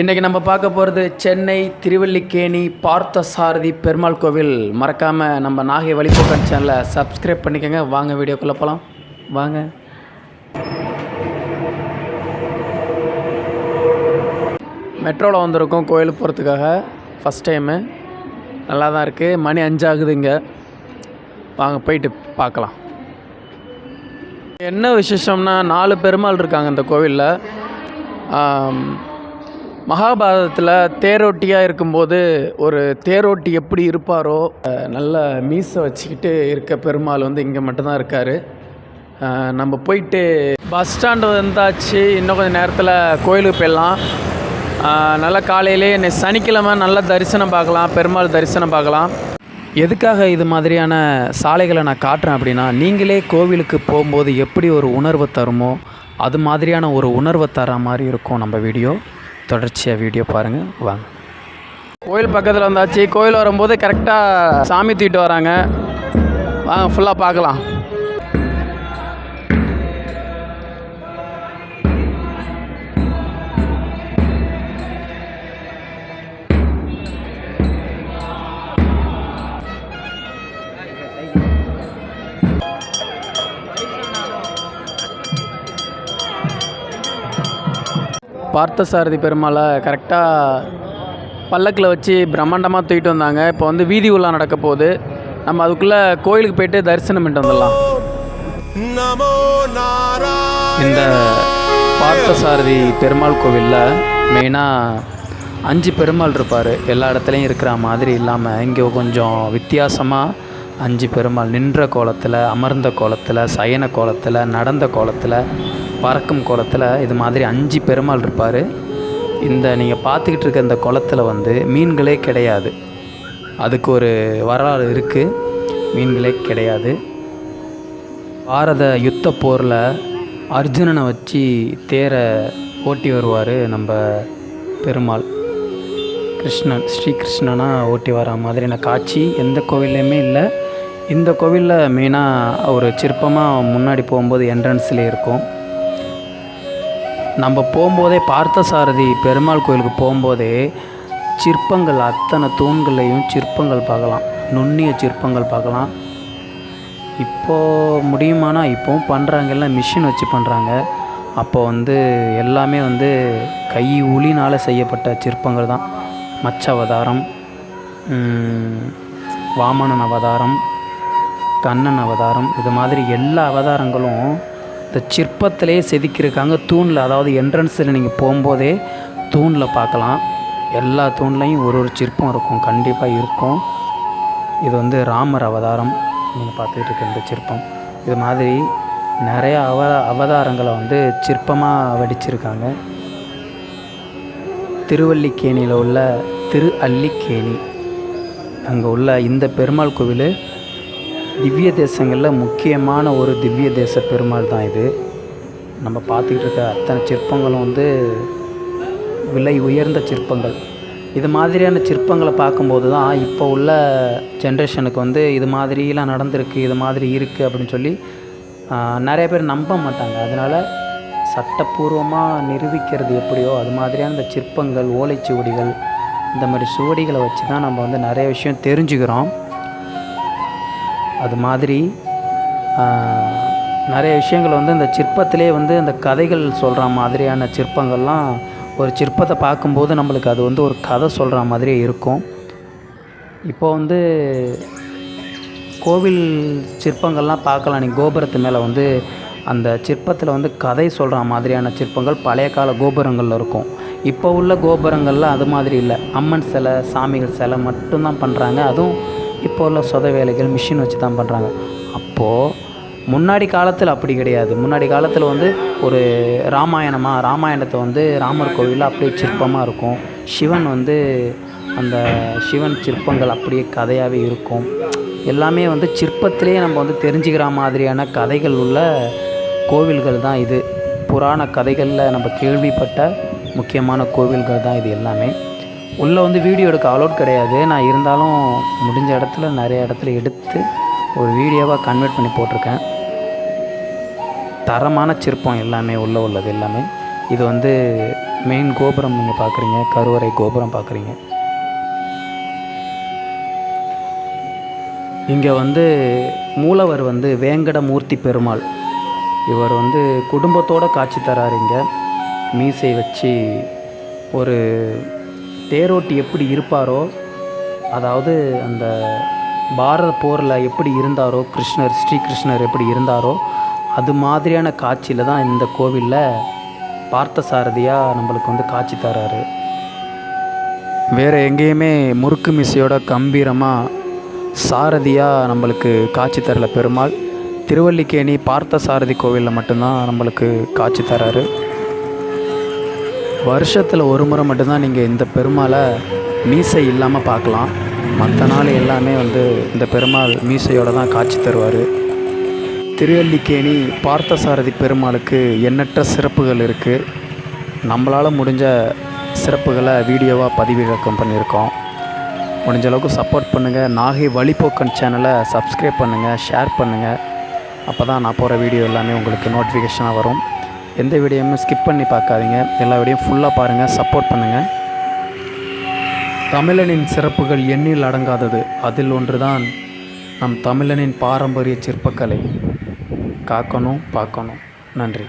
இன்றைக்கி நம்ம பார்க்க போகிறது சென்னை திருவல்லிக்கேணி பார்த்தசாரதி பெருமாள் கோவில். மறக்காமல் நம்ம நாகை வழிபோக்கன் சேனலை சப்ஸ்கிரைப் பண்ணிக்கோங்க. வாங்க வீடியோக்குள்ளே போகலாம் வாங்க. மெட்ரோவில் வந்திருக்கோம் கோயிலுக்கு போகிறதுக்காக ஃபஸ்ட் டைமு நல்லா தான் இருக்குது மணி அஞ்சாகுது இங்கே வாங்க போயிட்டு பார்க்கலாம். என்ன விசேஷம்னா நாலு பெருமாள் இருக்காங்க இந்த கோவிலில். மகாபாரதத்தில் தேரோட்டியாக இருக்கும்போது ஒரு தேரோட்டி எப்படி இருப்பாரோ நல்ல மீசை வச்சுக்கிட்டு இருக்க பெருமாள் வந்து இங்கே மட்டும்தான் இருக்கார். நம்ம போயிட்டு பஸ் ஸ்டாண்டு வந்தாச்சு. இன்னும் கொஞ்சம் நேரத்தில் கோயிலுக்கு போயிடலாம். நல்லா காலையிலே இன்னைக்கு சனிக்கிழமை நல்ல தரிசனம் பார்க்கலாம் பெருமாள் தரிசனம் பார்க்கலாம். எதுக்காக இது மாதிரியான சாலைகளை நான் காட்டுறேன் அப்படின்னா நீங்களே கோவிலுக்கு போகும்போது எப்படி ஒரு உணர்வை தருமோ அது மாதிரியான ஒரு உணர்வை தர மாதிரி இருக்கும் நம்ம வீடியோ. தொடர்ச்சியாக வீடியோ பாருங்கள் வாங்க. கோயில் பக்கத்தில் வந்தாச்சு. கோயில் வரும்போது கரெக்டாக சாமி தூக்கிட்டு வராங்க. வாங்க ஃபுல்லாக பார்க்கலாம். பார்த்தசாரதி பெருமாளை கரெக்டாக பல்லக்கில் வச்சு பிரம்மாண்டமாக தூக்கிட்டு வந்தாங்க. இப்போ வந்து வீதி உலா நடக்க போகுது. நம்ம அதுக்குள்ளே கோயிலுக்கு போயிட்டு தரிசனம் பண்ணிட்டு வந்துடலாம். இந்த பார்த்தசாரதி பெருமாள் கோவிலில் மெயினாக அஞ்சு பெருமாள் இருப்பார். எல்லா இடத்துலையும் இருக்கிற மாதிரி இல்லாமல் இங்கே கொஞ்சம் வித்தியாசமாக அஞ்சு பெருமாள் நின்ற கோலத்தில் அமர்ந்த கோலத்தில் சயன கோலத்தில் நடந்த கோலத்தில் பறக்கும் குளத்தில் இது மாதிரி அஞ்சு பெருமாள் இருப்பார். இந்த நீங்கள் பார்த்துக்கிட்டு இருக்க இந்த குளத்தில் வந்து மீன்களே கிடையாது. அதுக்கு ஒரு வரலாறு இருக்குது மீன்களே கிடையாது. பாரத யுத்த போரில் அர்ஜுனனை வச்சு தேரை ஓட்டி வருவார் நம்ம பெருமாள். கிருஷ்ணன் ஸ்ரீகிருஷ்ணனாக ஓட்டி வர மாதிரியான காட்சி எந்த கோவில்லையுமே இல்லை. இந்த கோவிலில் மெயினாக ஒரு சிற்பமாக முன்னாடி போகும்போது என்ட்ரன்ஸ்லேயே இருக்கும். நம்ம போகும்போதே பார்த்தசாரதி பெருமாள் கோயிலுக்கு போகும்போதே சிற்பங்கள் அத்தனை தூண்களையும் சிற்பங்கள் பார்க்கலாம். நுண்ணிய சிற்பங்கள் பார்க்கலாம். இப்போது முடியுமானா இப்போவும் பண்ணுறாங்க எல்லாம் மிஷின் வச்சு பண்ணுறாங்க அப்போ வந்து எல்லாமே வந்து கை உளினால் செய்யப்பட்ட சிற்பங்கள் தான். மச்ச அவதாரம் வாமனன் அவதாரம் கண்ணன் அவதாரம் இது மாதிரி எல்லா அவதாரங்களும் இந்த சிற்பத்திலே செதுக்கியிருக்காங்க. தூணில் அதாவது என்ட்ரன்ஸில் நீங்கள் போகும்போதே தூணில் பார்க்கலாம். எல்லா தூண்லையும் ஒரு ஒரு சிற்பம் இருக்கும். கண்டிப்பாக இருக்கும். இது வந்து ராமர் அவதாரம். நீங்கள் பார்த்துக்கிட்டு இருக்க இந்த சிற்பம். இது மாதிரி நிறைய அவ அவதாரங்களை வந்து சிற்பமாக வடிச்சிருக்காங்க. திருவல்லிக்கேணியில் உள்ள திரு அல்லிக்கேணி அங்கே உள்ள இந்த பெருமாள் கோவில் திவ்ய தேசங்களில் முக்கியமான ஒரு திவ்ய தேச பெருமாள் தான் இது. நம்ம பார்த்துக்கிட்டு இருக்க அத்தனை சிற்பங்களும் வந்து விலை உயர்ந்த சிற்பங்கள். இது மாதிரியான சிற்பங்களை பார்க்கும்போது தான் இப்போ உள்ள ஜென்ரேஷனுக்கு வந்து இது மாதிரிலாம் நடந்திருக்கு இது மாதிரி இருக்குது அப்படின்னு சொல்லி நிறைய பேர் நம்ப மாட்டாங்க. அதனால் சட்டப்பூர்வமாக நிரூபிக்கிறது எப்படியோ அது மாதிரியான இந்த சிற்பங்கள் ஓலைச்சுவடிகள் இந்த மாதிரி சுவடிகளை வச்சு தான் நம்ம வந்து நிறைய விஷயம் தெரிஞ்சுக்கிறோம். அது மாதிரி நிறைய விஷயங்கள் வந்து இந்த சிற்பத்திலே வந்து இந்த கதைகள் சொல்கிற மாதிரியான சிற்பங்கள்லாம் ஒரு சிற்பத்தை பார்க்கும்போது நம்மளுக்கு அது வந்து ஒரு கதை சொல்கிற மாதிரியே இருக்கும். இப்போ வந்து கோவில் சிற்பங்கள்லாம் பார்க்கலாம். நீ கோபுரத்து மேலே வந்து அந்த சிற்பத்தில் வந்து கதை சொல்கிற மாதிரியான சிற்பங்கள் பழைய கால கோபுரங்களில் இருக்கும். இப்போ உள்ள கோபுரங்களில் அது மாதிரி இல்லை. அம்மன் சிலை சாமிகள் சிலை மட்டும்தான் பண்ணுறாங்க அதுவும் இப்போ உள்ள சொத வேலைகள் மிஷின் வச்சு தான் பண்ணுறாங்க அப்போது முன்னாடி காலத்தில் அப்படி கிடையாது. முன்னாடி காலத்தில் வந்து ஒரு ராமாயணமாக ராமாயணத்தை வந்து ராமர் கோவிலில் அப்படியே சிற்பமாக இருக்கும். சிவன் வந்து அந்த சிவன் சிற்பங்கள் அப்படியே கதையாகவே இருக்கும். எல்லாமே வந்து சிற்பத்திலே நம்ம வந்து தெரிஞ்சுக்கிற மாதிரியான கதைகள் உள்ள கோவில்கள் தான் இது. புராண கதைகளில் நம்ம கேள்விப்பட்ட முக்கியமான கோவில்கள் தான் இது எல்லாமே. உள்ளே வந்து வீடியோ எடுக்க அலோட் கிடையாது. நான் இருந்தாலும் முடிஞ்ச இடத்துல நிறைய இடத்துல எடுத்து ஒரு வீடியோவாக கன்வெர்ட் பண்ணி போட்டிருக்கேன். தரமான சிற்பம் எல்லாமே உள்ளே உள்ளது எல்லாமே. இது வந்து மெயின் கோபுரம் நீங்கள் பார்க்குறீங்க. கருவறை கோபுரம் பார்க்குறீங்க. இங்கே வந்து மூலவர் வந்து வேங்கடமூர்த்தி பெருமாள். இவர் வந்து குடும்பத்தோட காட்சி தராரு இங்கே. மீசை வச்சு ஒரு தேரோட்டி எப்படி இருப்பாரோ அதாவது அந்த பாரத போரில் எப்படி இருந்தாரோ கிருஷ்ணர் ஸ்ரீகிருஷ்ணர் எப்படி இருந்தாரோ அது மாதிரியான காட்சியில் தான் இந்த கோவிலில் பார்த்தசாரதியாக நம்மளுக்கு வந்து காட்சி தராரு. வேறு எங்கேயுமே முறுக்கு மிசையோட கம்பீரமாக சாரதியாக நம்மளுக்கு காட்சி தரல. பெருமாள் திருவல்லிக்கேணி பார்த்தசாரதி கோவிலில் மட்டும்தான் நம்மளுக்கு காட்சி தராரு. வருஷத்தில் ஒரு முறை மட்டும்தான் நீங்கள் இந்த பெருமாளை மீசை இல்லாமல் பார்க்கலாம். மற்ற நாள் எல்லாமே வந்து இந்த பெருமாள் மீசையோட தான் காட்சி தருவார். திருவல்லிக்கேணி பார்த்தசாரதி பெருமாளுக்கு எண்ணற்ற சிறப்புகள் இருக்குது நம்மளால் முடிஞ்ச சிறப்புகளை வீடியோவாக பதிவிறக்கம் பண்ணியிருக்கோம். முடிஞ்ச அளவுக்கு சப்போர்ட் பண்ணுங்கள் நாகை வழிபோக்கன் சேனலை சப்ஸ்கிரைப் பண்ணுங்கள் ஷேர் பண்ணுங்கள் அப்போ தான் நான் போகிற வீடியோ எல்லாமே உங்களுக்கு நோட்டிஃபிகேஷனாக வரும். எந்த வீடியோவுமே ஸ்கிப் பண்ணி பார்க்காதீங்க. எல்லா வீடியோ ஃபுல்லாக பாருங்கள் சப்போர்ட் பண்ணுங்கள் தமிழனின் சிறப்புகள் எண்ணில் அடங்காதது. அதில் ஒன்றுதான் நம் தமிழனின் பாரம்பரிய சிற்பக்கலை. காக்கணும் பார்க்கணும். நன்றி.